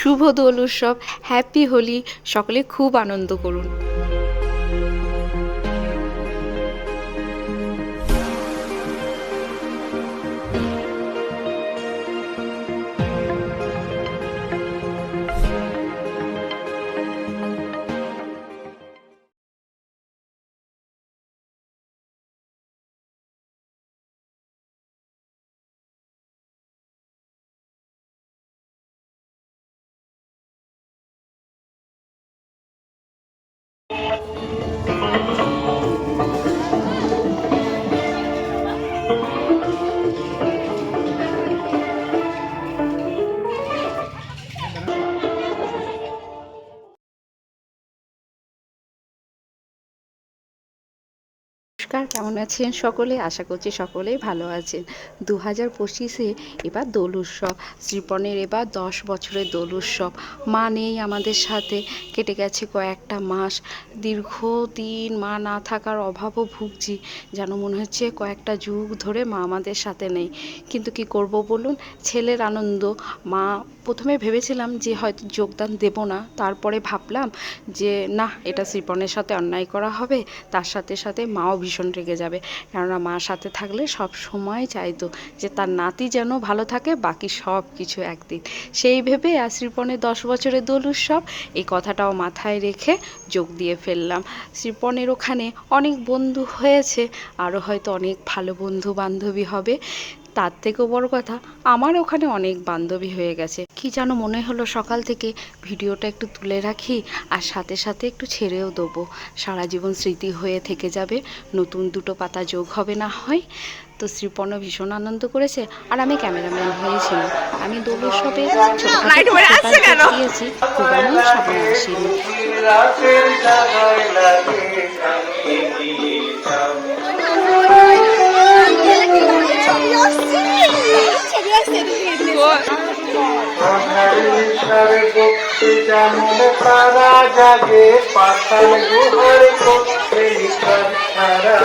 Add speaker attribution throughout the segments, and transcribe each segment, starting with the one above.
Speaker 1: শুভ দোল উৎসব হ্যাপি হোলি সকলে খুব আনন্দ করুন। Thank you. নমস্কার, কেমন আছেন সকলে? আশা করছি সকলেই ভালো আছেন। দু হাজার পঁচিশে এবার দোল উৎসব শ্রীপনের এবার দশ বছরের দোল উৎসব। মা নেই আমাদের সাথে, কেটে গেছে কয়েকটা মাস। দীর্ঘদিন মা না থাকার অভাবও ভুগছি, যেন মনে হচ্ছে কয়েকটা যুগ ধরে মা আমাদের সাথে নেই। কিন্তু কি করব বলুন? ছেলের আনন্দ। মা, প্রথমে ভেবেছিলাম যে হয়তো যোগদান দেব না। তারপরে ভাবলাম যে না এটা শ্রীপণের সাথে অন্যায় করা হবে। তার সাথে সাথে মাও ভীষণ রেগে যাবে। কেননা মা সাথে থাকলে সব সময় চাইতো যে তার নাতি যেন ভালো থাকে, বাকি সব কিছু একদিন। সেই ভেবে আর দশ বছরের দোল উৎসব এই কথাটাও মাথায় রেখে যোগ দিয়ে ফেললাম। শ্রীপণের ওখানে অনেক বন্ধু হয়েছে আরও হয়তো অনেক ভালো বন্ধু বান্ধবী হবে। তার থেকেও বড় কথা আমার ওখানে অনেক বান্ধবী হয়ে গেছে। কি যেন মনে হলো সকাল থেকে ভিডিওটা একটু তুলে রাখি আর সাথে সাথে একটু ছেড়েও দেবো। সারা জীবন স্মৃতি হয়ে থেকে যাবে নতুন দুটো পাতা যোগ হবে না হয়। তো শ্রীপর্ণ ভীষণ আনন্দ করেছে আর আমি ক্যামেরাম্যান হয়েছিলাম আমি ছোটখাটো দিয়েছি খুব সামনে আসিনি।
Speaker 2: জাগায় বক্তে যেমন তারা জাগে পাতাল গুহার পক্ষে নিকার সারা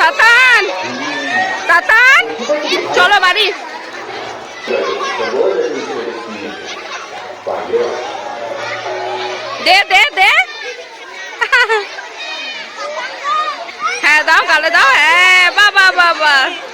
Speaker 1: তাতান তাতান চলো বাড়ি দে দে দে হ্যাঁ দাও গালে দাও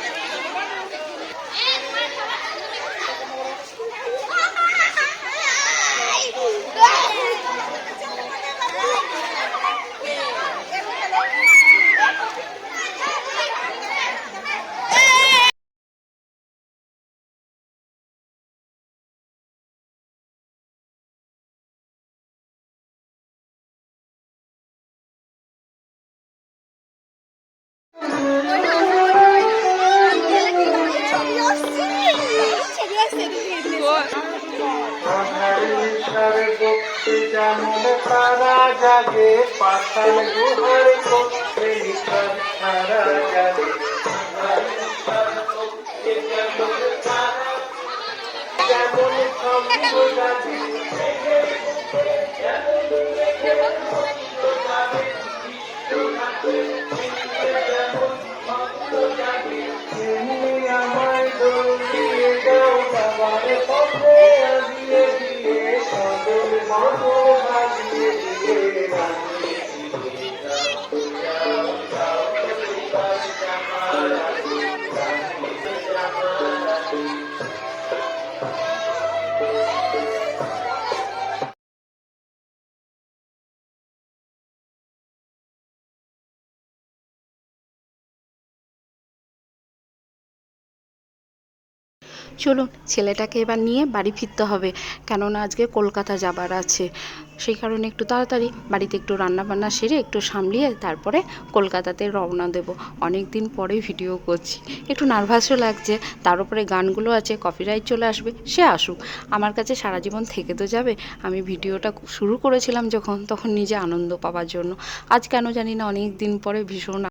Speaker 2: তারা জাগে পাতাল গুহার পক্ষে নিকার তারা জাগে যেমন জাগে
Speaker 1: চলুন, ছেলেটাকে এবার নিয়ে বাড়ি ফিরতে হবে। কেননা আজকে কলকাতা যাবার আছে। সেই কারণে একটু তাড়াতাড়ি বাড়িতে একটু রান্না বান্না সেরে একটু সামলিয়ে তারপরে কলকাতাতে রওনা দেব। অনেক দিন পরে ভিডিও করছি। একটু নার্ভাসও লাগছে। তার উপরে গানগুলো আছে, কপিরাইট চলে আসবে, সে আসুক। আমার কাছে সারা জীবন থেকে তো যাবে। আমি ভিডিওটা শুরু করেছিলাম যখন, তখন নিজে আনন্দ পাওয়ার জন্য। আজ কেন জানি না অনেক দিন পরে ভীষণ